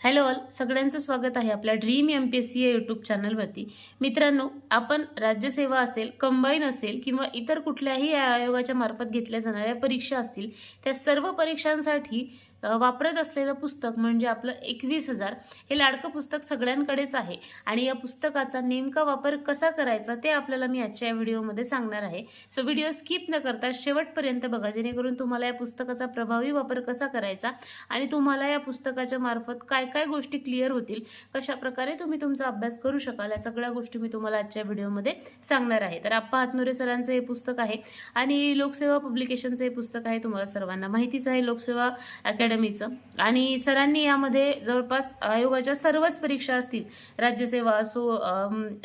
Hello all सगळ्यांचं स्वागत आहे आपल्या Dream M P S C या यूट्यूब चॅनलवरती मित्रांनो आपण राज्यसेवा असेल कंबाईन असेल किंवा इतर कुठल्याही आयोगाच्या मार्फत घेतल्या जाणाऱ्या परीक्षा असतील त्या सर्व परीक्षांसाठी वापरत असलेलं पुस्तक म्हणजे आपलं एकवीस हजार हे लाडकं पुस्तक सगळ्यांकडेच आहे. आणि या पुस्तकाचा नेमका वापर कसा करायचा ते आपल्याला मी आजच्या या व्हिडिओमध्ये सांगणार आहे. सो व्हिडिओ स्किप न करता शेवटपर्यंत बघा जेणेकरून तुम्हाला या पुस्तकाचा प्रभावी वापर कसा करायचा आणि तुम्हाला या पुस्तकाच्या मार्फत काय काय गोष्टी क्लिअर होतील कशा प्रकारे तुम्ही तुमचा अभ्यास करू शकाल या सगळ्या गोष्टी मी तुम्हाला आजच्या व्हिडिओमध्ये सांगणार आहे. तर आप्पा हातनुरे सरांचं हे पुस्तक आहे आणि लोकसेवा पब्लिकेशनचं हे पुस्तक आहे तुम्हाला सर्वांना माहितीच आहे. लोकसेवा अकॅडमीचं. आणि सरांनी यामध्ये जवळपास आयोगाच्या सर्वच परीक्षा असतील. राज्यसेवा असो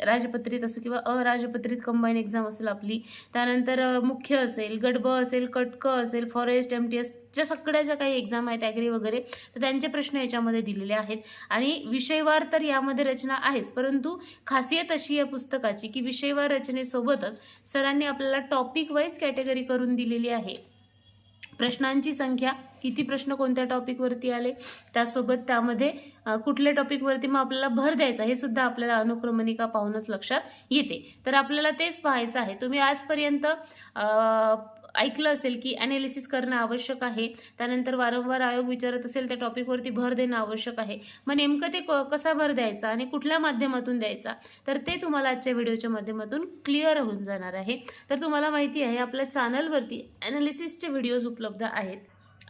राजपत्रित असो किंवा अराजपत्रित कंबाईन एक्झाम असेल आपली त्यानंतर मुख्य असेल गडब असेल कटक असेल फॉरेस्ट एम टी एसच्या सगळ्या ज्या काही एक्झाम आहेत ॲग्री वगैरे तर त्यांचे प्रश्न याच्यामध्ये दिलेले आहेत. आणि विषयवार तर यामध्ये रचना आहेच परंतु खासियत अशी या पुस्तकाची की विषयवार रचनेसोबतच सरांनी आपल्याला टॉपिक वाईज कॅटेगरी करून दिलेली आहे. प्रश्नांची संख्या किती प्रश्न कोणत्या टॉपिकवरती आले त्यासोबत त्यामध्ये कुठल्या टॉपिकवरती मग आपल्याला भर द्यायचा हे सुद्धा आपल्याला अनुक्रमणिका पाहूनच लक्षात येते. तर आपल्याला तेच पाहायचं आहे. तुम्ही आजपर्यंत ऐकलं असेल की ॲनालिसिस करणं आवश्यक आहे. त्यानंतर वारंवार आयोग विचारत असेल त्या टॉपिकवरती भर देणं आवश्यक आहे. मग नेमकं ते क- कसा भर द्यायचा आणि कुठल्या माध्यमातून द्यायचा? तर ते तुम्हाला आजच्या व्हिडिओच्या माध्यमातून क्लिअर होऊन जाणार आहे. तर तुम्हाला माहिती आहे आपल्या चॅनलवरती ॲनालिसिसचे व्हिडिओज उपलब्ध आहेत.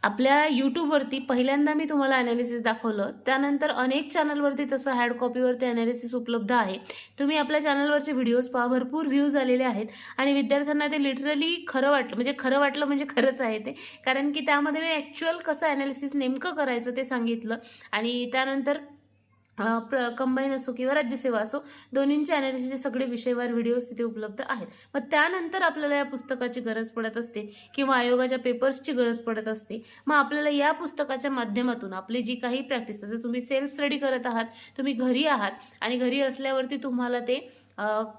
आपल्या यूट्यूबवरती पहिल्यांदा मी तुम्हाला ॲनालिसिस दाखवलं त्यानंतर अनेक चॅनलवरती तसं हॅड कॉपीवरती ॲनालिसिस उपलब्ध आहे. तुम्ही आपल्या चॅनलवरचे व्हिडिओज पहा भरपूर व्ह्यूज आलेले आहेत आणि विद्यार्थ्यांना ते लिटरली खरं वाटलं म्हणजे खरं वाटलं म्हणजे खरंच आहे ते. कारण की त्यामध्ये मी ॲक्च्युअल कसं ॲनालिसिस नेमकं करायचं ते सांगितलं आणि त्यानंतर प्र कंबाईन असो किंवा राज्यसेवा असो दोन्हींचे ॲनालिसिसचे सगळे विषयवार व्हिडिओज तिथे उपलब्ध आहेत. मग त्यानंतर आपल्याला या पुस्तकाची गरज पडत असते किंवा आयोगाच्या पेपर्सची गरज पडत असते. मग आपल्याला या पुस्तकाच्या माध्यमातून आपली जी काही प्रॅक्टिस तुम्ही सेल्फ स्टडी करत आहात तुम्ही घरी आहात आणि घरी असल्यावरती तुम्हाला ते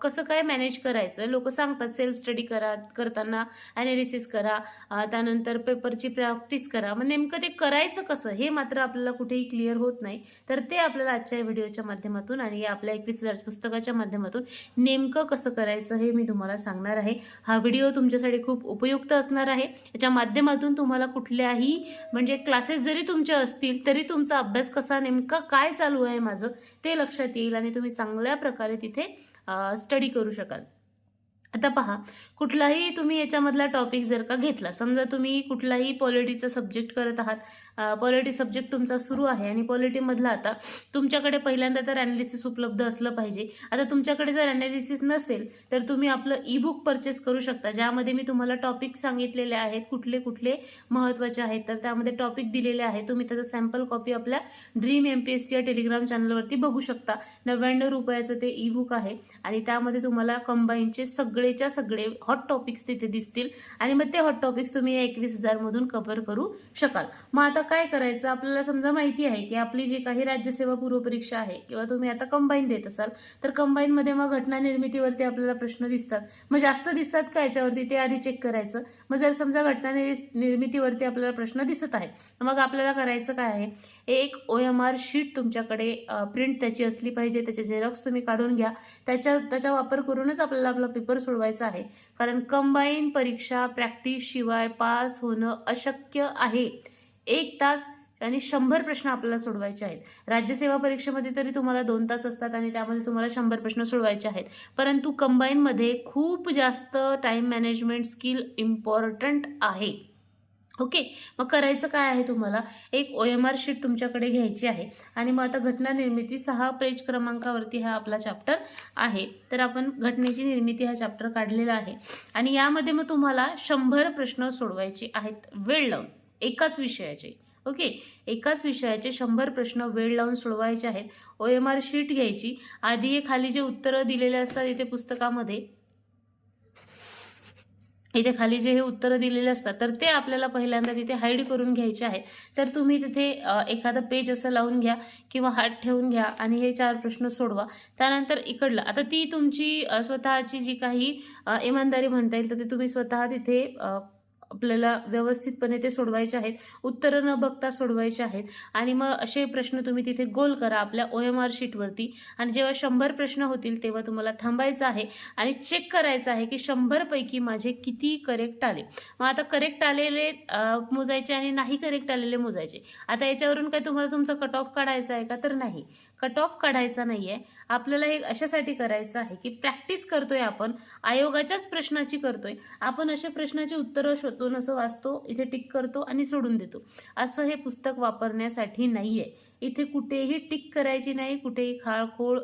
कसं काय मॅनेज करायचं? लोक सांगतात सेल्फ स्टडी करा करताना ॲनालिसिस करा त्यानंतर पेपरची प्रॅक्टिस करा. मग नेमकं ते करायचं कसं? हे मात्र आपल्याला कुठेही क्लिअर होत नाही. तर ते आपल्याला आजच्या व्हिडिओच्या माध्यमातून आणि आपल्या एकवीस हजार पुस्तकाच्या माध्यमातून नेमकं कसं करायचं हे मी तुम्हाला सांगणार आहे. हा व्हिडिओ तुमच्यासाठी खूप उपयुक्त असणार आहे. याच्या माध्यमातून तुम्हाला कुठल्याही म्हणजे क्लासेस जरी तुमचे असतील तरी तुमचा अभ्यास कसा नेमका काय चालू आहे माझं ते लक्षात येईल आणि तुम्ही चांगल्या प्रकारे तिथे स्टडी करू शकाल. आता पहा कुठलाही तुम्ही याच्यामधला टॉपिक जर का घेतला समजा तुम्ही कुठलाही पॉलिटीचा सब्जेक्ट करत आहात पॉलिटी सब्जेक्ट तुमचा सुरू आहे आणि पॉलिटीमधला आता तुमच्याकडे पहिल्यांदा तर ॲनालिसिस उपलब्ध असलं पाहिजे. आता तुमच्याकडे जर ॲनालिसिस नसेल तर तुम्ही आपलं ई बुक परचेस करू शकता ज्यामध्ये मी तुम्हाला टॉपिक सांगितलेले आहेत कुठले कुठले महत्त्वाचे आहेत तर त्यामध्ये टॉपिक दिलेले आहे तुम्ही त्याचं सॅम्पल कॉपी आपल्या Dream M P S C या टेलिग्राम चॅनलवरती बघू शकता. नव्याण्णव रुपयाचं ते ई बुक आहे आणि त्यामध्ये तुम्हाला कंबाईनचे सगळेच्या सगळे हॉट टॉपिक्स तिथे दिसतील आणि मग ते हॉट टॉपिक्स तुम्ही या एकवीस हजारमधून कव्हर करू शकाल. मग आता काय करायचं? आपल्याला समजा माहिती आहे की आपली जी काही राज्यसेवा पूर्वपरीक्षा आहे किंवा तुम्ही आता कंबाईन देत असाल तर कंबाईनमध्ये मग घटना निर्मितीवरती आपल्याला प्रश्न दिसतात. मग जास्त दिसतात का याच्यावरती? ते आधी चेक करायचं. मग जर समजा घटना निर्मितीवरती आपल्याला प्रश्न दिसत आहेत मग आपल्याला करायचं काय आहे? एक ओ एम आर शीट तुमच्याकडे प्रिंट त्याची असली पाहिजे. त्याचे झेरॉक्स तुम्ही काढून घ्या. त्याच्या त्याचा वापर करूनच आपल्याला आपला पेपर सोडवायचा आहे. कारण कंबाईन परीक्षा प्रॅक्टिस शिवाय पास होणं अशक्य आहे. एक तास आणि शंभर प्रश्न आपल्याला सोडवायचे आहेत. राज्यसेवा परीक्षेमध्ये तरी तुम्हाला दोन तास असतात आणि त्यामध्ये तुम्हाला शंभर प्रश्न सोडवायचे आहेत. परंतु कंबाईनमध्ये खूप जास्त टाईम मॅनेजमेंट स्किल इम्पॉर्टंट आहे. ओके? मग करायचं काय आहे तुम्हाला? एक ओ एम आर शीट तुमच्याकडे घ्यायची आहे. आणि मग आता घटना निर्मिती सहा पेज क्रमांकावरती हा आपला चॅप्टर आहे. तर आपण घटनेची निर्मिती हा चॅप्टर काढलेला आहे. आणि यामध्ये मग तुम्हाला शंभर प्रश्न सोडवायचे आहेत. वेळ लावून. एकाच विषयाचे. ओके? एकाच विषयाचे शंभर प्रश्न वेळ लावून सोडवायचे आहेत. ओ एम आर शीट घ्यायची. आधी हे खाली जे उत्तरं दिलेले असतात इथे पुस्तकामध्ये इथे खाली जे हे उत्तरं दिलेले असतात तर ते आपल्याला पहिल्यांदा तिथे हाईड करून घ्यायचे आहे. तर तुम्ही तिथे एखादं पेज असं लावून घ्या किंवा हात ठेवून घ्या आणि हे चार प्रश्न सोडवा. त्यानंतर इकडलं. आता ती तुमची स्वतःची जी काही इमानदारी म्हणता येईल तर ती तुम्ही स्वतः तिथे आपल्याला व्यवस्थितपणे ते सोडवायचे आहेत. उत्तरं न बघता सोडवायचे आहेत. आणि मग असे प्रश्न तुम्ही तिथे गोल करा आपल्या ओ एम आर शीटवरती. आणि जेव्हा शंभर प्रश्न होतील तेव्हा तुम्हाला थांबायचं आहे आणि चेक करायचं आहे की शंभरपैकी माझे किती करेक्ट आले. मग आता करेक्ट आलेले मोजायचे आणि नाही करेक्ट आलेले मोजायचे. आता याच्यावरून काय तुम्हाला तुमचा कट ऑफ काढायचा आहे का? तर नाही. कट ऑफ काढायचा नाही आहे आपल्याला हे अशासाठी करायचं आहे की प्रॅक्टिस करतोय आपण आयोगाच्याच प्रश्नाची करतोय. आपण अशा प्रश्नाची उत्तरं शोधून असं वाचतो इथे टिक करतो आणि सोडून देतो. असं हे पुस्तक वापरण्यासाठी नाही आहे इथे कुठेही टिक करायची नाही कुठेही खाळखोळ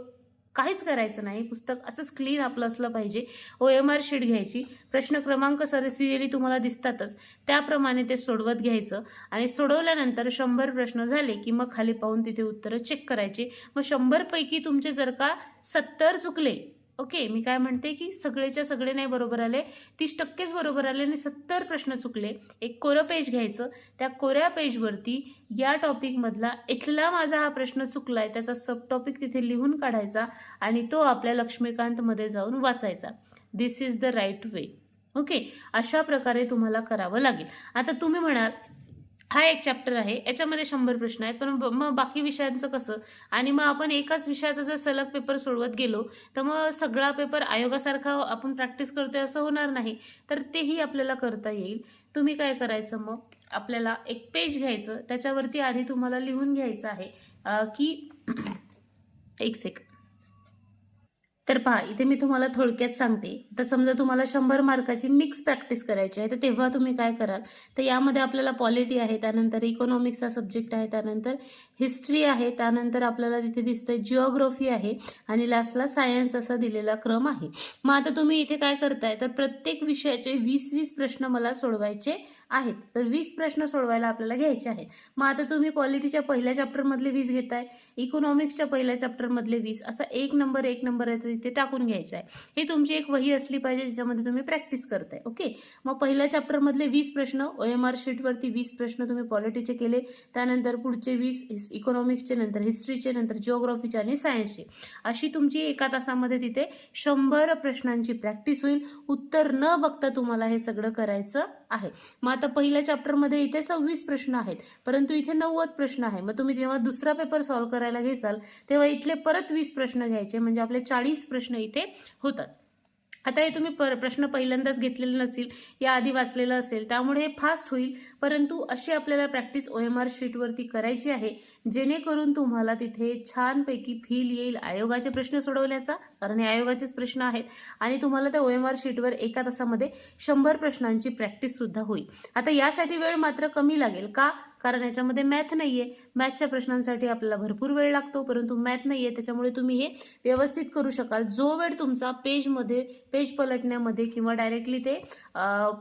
काहीच करायचं नाही. पुस्तक असंच क्लीन आपलं असलं पाहिजे. ओ एम आर शीट घ्यायची. प्रश्न क्रमांक सर तुम्हाला दिसतातच. त्याप्रमाणे ते सोडवत घ्यायचं. आणि सोडवल्यानंतर शंभर प्रश्न झाले की मग खाली पाहून तिथे उत्तरं चेक करायची. मग शंभरपैकी तुमचे जर का सत्तर चुकले ओके मी काय म्हणते की सगळेच्या सगळे नाही बरोबर आले तीस टक्केच बरोबर आले आणि सत्तर प्रश्न चुकले. एक कोरं पेज घ्यायचं त्या कोऱ्या पेजवरती या टॉपिकमधला इथला माझा हा प्रश्न चुकलाय त्याचा सब टॉपिक तिथे लिहून काढायचा आणि तो आपल्या लक्ष्मीकांतमध्ये जाऊन वाचायचा. This is the right way okay अशा प्रकारे तुम्हाला करावं लागेल. आता तुम्ही म्हणाल हा एक चॅप्टर आहे. याच्यामध्ये शंभर प्रश्न आहेत. पण मग बाकी विषयांचं कसं? आणि मग आपण एकाच विषयाचा जर सलग पेपर सोडवत गेलो तर मग सगळा पेपर आयोगासारखा आपण प्रॅक्टिस करतोय असं होणार नाही. तर तेही आपल्याला करता येईल. तुम्ही काय करायचं मग? आपल्याला एक पेज घ्यायचं. त्याच्यावरती आधी तुम्हाला लिहून घ्यायचं आहे. की एक सेकंड तर पहा इथे मी तुम्हाला थोडक्यात सांगते. तर समजा तुम्हाला शंभर मार्काची मिक्स प्रॅक्टिस करायची आहे तर तेव्हा तुम्ही काय कराल? तर यामध्ये आपल्याला पॉलिटी आहे त्यानंतर इकॉनॉमिक्सचा सब्जेक्ट आहे त्यानंतर हिस्ट्री आहे त्यानंतर आपल्याला तिथे दिसतंय जिओग्राफी आहे आणि लास्टला सायन्स असा दिलेला क्रम आहे. मग आता तुम्ही इथे काय करताय? तर प्रत्येक विषयाचे वीस वीस प्रश्न मला सोडवायचे आहेत. तर वीस प्रश्न सोडवायला आपल्याला घ्यायचे आहे मग आता तुम्ही पॉलिटीच्या पहिल्या चॅप्टरमधले वीस घेताय इकॉनॉमिक्सच्या पहिल्या चॅप्टरमधले वीस. असा एक नंबर एक नंबर आहे इथे टाकून घ्यायचं आहे ही तुमची एक वही असली पाहिजे ज्याच्यामध्ये तुम्ही प्रॅक्टिस करताय ओके मग पहिल्या चॅप्टरमधले वीस प्रश्न ओ एम आर शीटवरती वीस प्रश्न तुम्ही पॉलिटीचे केले त्यानंतर पुढचे वीस इकॉनॉमिक्सचे नंतर हिस्ट्रीचे नंतर जिओग्राफीचे आणि सायन्सचे अशी तुमची एका तासामध्ये तिथे शंभर प्रश्नांची प्रॅक्टिस होईल. उत्तर न बघता तुम्हाला हे सगळं करायचं आहे. मग आता पहिल्या चॅप्टरमध्ये इथे सव्वीस प्रश्न आहेत परंतु इथे नव्वद प्रश्न आहे. मग तुम्ही जेव्हा दुसरा पेपर सॉल्व्ह करायला घेसाल तेव्हा इथले परत वीस प्रश्न घ्यायचे म्हणजे आपले चाळीस प्रश्न इथे होतात. आता हे तुम्ही पर प्रश्न पहिल्यांदाच घेतलेले नसतील या आधी वाचलेलं असेल त्यामुळे हे फास्ट होईल परंतु अशी आपल्याला प्रॅक्टिस ओ एम आर शीटवरती करायची आहे जेणेकरून तुम्हाला तिथे छानपैकी फील येईल आयोगाचे प्रश्न सोडवण्याचा कारण हे आयोगाचेच प्रश्न आहेत आणि तुम्हाला त्या ओ एम आर शीटवर एका तासामध्ये शंभर प्रश्नांची प्रॅक्टिस सुद्धा होईल. आता यासाठी वेळ मात्र कमी लागेल का? कारण याच्यामध्ये मॅथ नाही आहे मॅथच्या प्रश्नांसाठी आपल्याला भरपूर वेळ लागतो परंतु मॅथ नाही आहे त्याच्यामुळे तुम्ही हे व्यवस्थित करू शकाल. जो वेळ तुमचा पेजमध्ये पेज पलटण्यामध्ये किंवा डायरेक्टली ते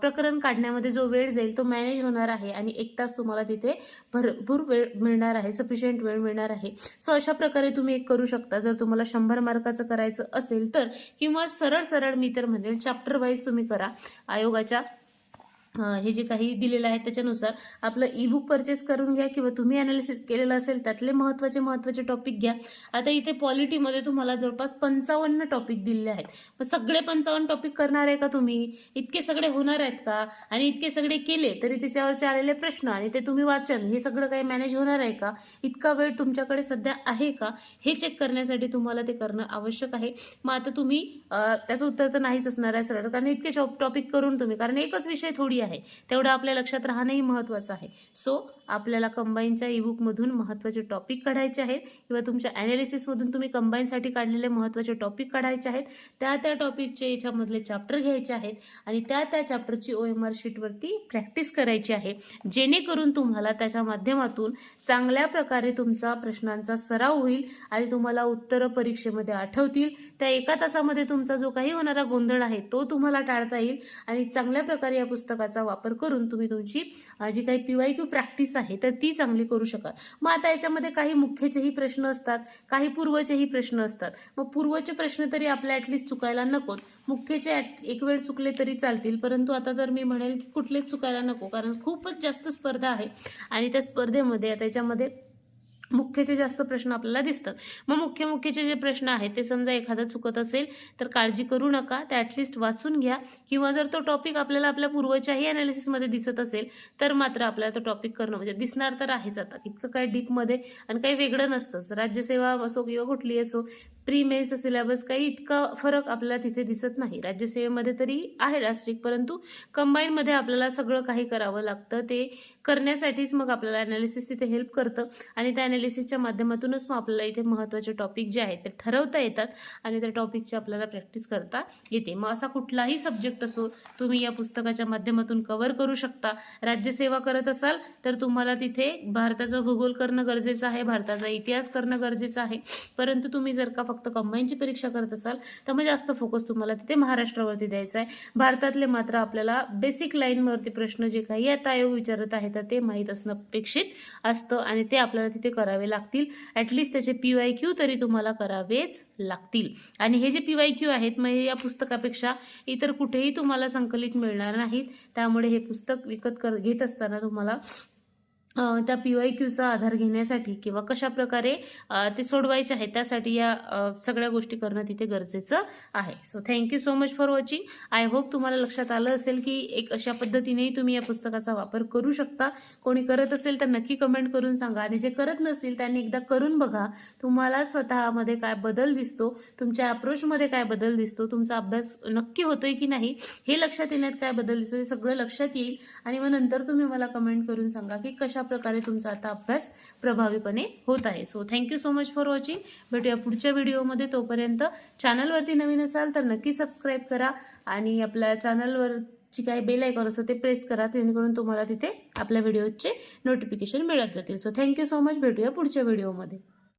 प्रकरण काढण्यामध्ये जो वेळ जाईल तो मॅनेज होणार आहे आणि एक तास तुम्हाला तिथे भरपूर वेळ मिळणार आहे सफिशियंट वेळ मिळणार आहे. सो अशा प्रकारे तुम्ही एक करू शकता. जर तुम्हाला शंभर मार्काचं करायचं असेल तर किंवा सरळ सरळ मी तर म्हणेल चॅप्टर वाईज तुम्ही करा. आयोगाच्या हे जे काही दिलेलं आहे त्याच्यानुसार आपलं ई बुक परचेस करून घ्या किंवा तुम्ही अनालिसिस केलेलं असेल त्यातले महत्त्वाचे महत्त्वाचे टॉपिक घ्या. आता इथे पॉलिटीमध्ये तुम्हाला जवळपास पंचावन्न टॉपिक दिलेले आहेत. मग सगळे पंचावन्न टॉपिक करणार आहे का तुम्ही? इतके सगळे होणार आहेत का? आणि इतके सगळे केले तरी त्याच्यावरचे आलेले प्रश्न आणि ते तुम्ही वाचन हे सगळं काही मॅनेज होणार आहे का? इतका वेळ तुमच्याकडे सध्या आहे का? हे चेक करण्यासाठी तुम्हाला ते करणं आवश्यक आहे. मग आता तुम्ही त्याचं उत्तर तर नाहीच असणार आहे सरळ कारण इतके टॉपिक करून तुम्ही कारण एकच विषय थोडी आहे. तेवढं आपल्या लक्षात राहणंही महत्त्वाचं आहे. सो आपल्याला कंबाईनच्या ईबुकमधून महत्त्वाचे टॉपिक काढायचे आहेत. किंवा तुमच्या ॲनालिसिसमधून तुम्ही कंबाईनसाठी काढलेले महत्त्वाचे टॉपिक काढायचे आहेत. त्या त्या टॉपिकचे याच्यामधले चॅप्टर घ्यायचे आहेत. आणि त्या त्या चॅप्टरची ओ एम आर शीटवरती प्रॅक्टिस करायची आहे. जेणेकरून तुम्हाला त्याच्या माध्यमातून चांगल्या प्रकारे तुमचा प्रश्नांचा सराव होईल आणि तुम्हाला उत्तरं परीक्षेमध्ये आठवतील. त्या एका तासामध्ये तुमचा जो काही होणारा गोंधळ आहे तो तुम्हाला टाळता येईल. आणि चांगल्या प्रकारे या पुस्तकाचा वापर करून तुम्ही तुमची जी काही पी वाय क्यू प्रॅक्टिस आहे आहे तर ती चांगली करू शकाल मग आता याच्यामध्ये काही मुख्यचेही प्रश्न असतात काही पूर्वचेही प्रश्न असतात. मग पूर्वचे प्रश्न तरी आपल्या ॲटलिस्ट चुकायला नकोत. मुख्यचे एक वेळ चुकले तरी चालतील. परंतु आता तर मी म्हणेल की कुठलेच चुकायला नको कारण खूपच जास्त स्पर्धा आहे. आणि त्या स्पर्धेमध्ये आता याच्यामध्ये मुख्यचे जास्त प्रश्न आपल्याला दिसतात. मग मुख्य मुख्यचे जे प्रश्न आहेत ते समजा एखादा चुकत असेल तर काळजी करू नका. ते ॲटलिस्ट वाचून घ्या. किंवा जर तो टॉपिक आपल्याला आपल्या पूर्वच्याही अनालिसिसमध्ये दिसत असेल तर मात्र आपल्याला तो टॉपिक करणं म्हणजे दिसणार तर आहेच आता. इतकं काय डीपमध्ये आणि काही वेगळं नसतंच राज्यसेवा असो किंवा कुठली असो प्री मेन्स सिलेबस काही इतका फरक आपल्याला तिथे दिसत नाही. राज्यसेवेमध्ये तरी आहे राष्ट्रिक परंतु कंबाईनमध्ये आपल्याला सगळं काही करावं लागतं. ते करण्यासाठीच मग आपल्याला अनालिसिस तिथे हेल्प करतं. आणि त्या अनालिसिसच्या माध्यमातूनच मग आपल्याला इथे महत्त्वाचे टॉपिक जे आहेत ते ठरवता येतात आणि त्या टॉपिकची आपल्याला प्रॅक्टिस करता येते. मग असा कुठलाही सब्जेक्ट असो तुम्ही या पुस्तकाच्या माध्यमातून कव्हर करू शकता. राज्यसेवा करत असाल तर तुम्हाला तिथे भारताचा भूगोल करणं गरजेचं आहे भारताचा इतिहास करणं गरजेचं आहे. परंतु तुम्ही जर का फक्त कंबाईनची परीक्षा करत असाल तर मग जास्त फोकस तुम्हाला तिथे महाराष्ट्रावरती द्यायचा आहे. भारतातले मात्र आपल्याला बेसिक लाईनवरती प्रश्न जे काही आता आयोग विचारत आहे तर ते माहीत असणं अपेक्षित असतं आणि ते आपल्याला तिथे करावे लागतील. ॲटलिस्ट त्याचे पी वाय क्यू तरी तुम्हाला करावेच लागतील. आणि हे जे पी वाय क्यू आहेत मग या पुस्तकापेक्षा इतर कुठेही तुम्हाला संकलित मिळणार नाहीत. त्यामुळे हे पुस्तक विकत कर घेत असताना तुम्हाला त्या पी वाय क्यूचा आधार घेण्यासाठी किंवा कशा प्रकारे ते सोडवायचे आहे त्यासाठी या सगळ्या गोष्टी करणं तिथे गरजेचं आहे. So thank you so much for watching I hope तुम्हाला लक्षात आलं असेल की एक अशा पद्धतीनेही तुम्ही या पुस्तकाचा वापर करू शकता. कोणी करत असेल तर नक्की कमेंट करून सांगा. आणि जे करत नसतील त्यांनी एकदा करून बघा. तुम्हाला स्वतःमध्ये काय बदल दिसतो तुमच्या अप्रोचमध्ये काय बदल दिसतो तुमचा अभ्यास नक्की होतोय की नाही हे लक्षात येण्यात काय बदल दिसतो हे सगळं लक्षात येईल. आणि मग नंतर तुम्ही मला कमेंट करून सांगा की कशा प्रकारे तुमचा आता अभ्यास प्रभावीपणे होत आहे. So thank you so much for watching भेटूया पुढच्या व्हिडिओमध्ये. तोपर्यंत चॅनलवरती नवीन असाल तर नक्की सबस्क्राईब करा आणि आपल्या चॅनलवरची काही बेल आयकॉन असतो ते प्रेस करा. जेणेकरून तुम्हाला तिथे आपल्या व्हिडिओचे नोटिफिकेशन मिळत जातील. सो थँक्यू सो मच भेटूया पुढच्या व्हिडिओमध्ये.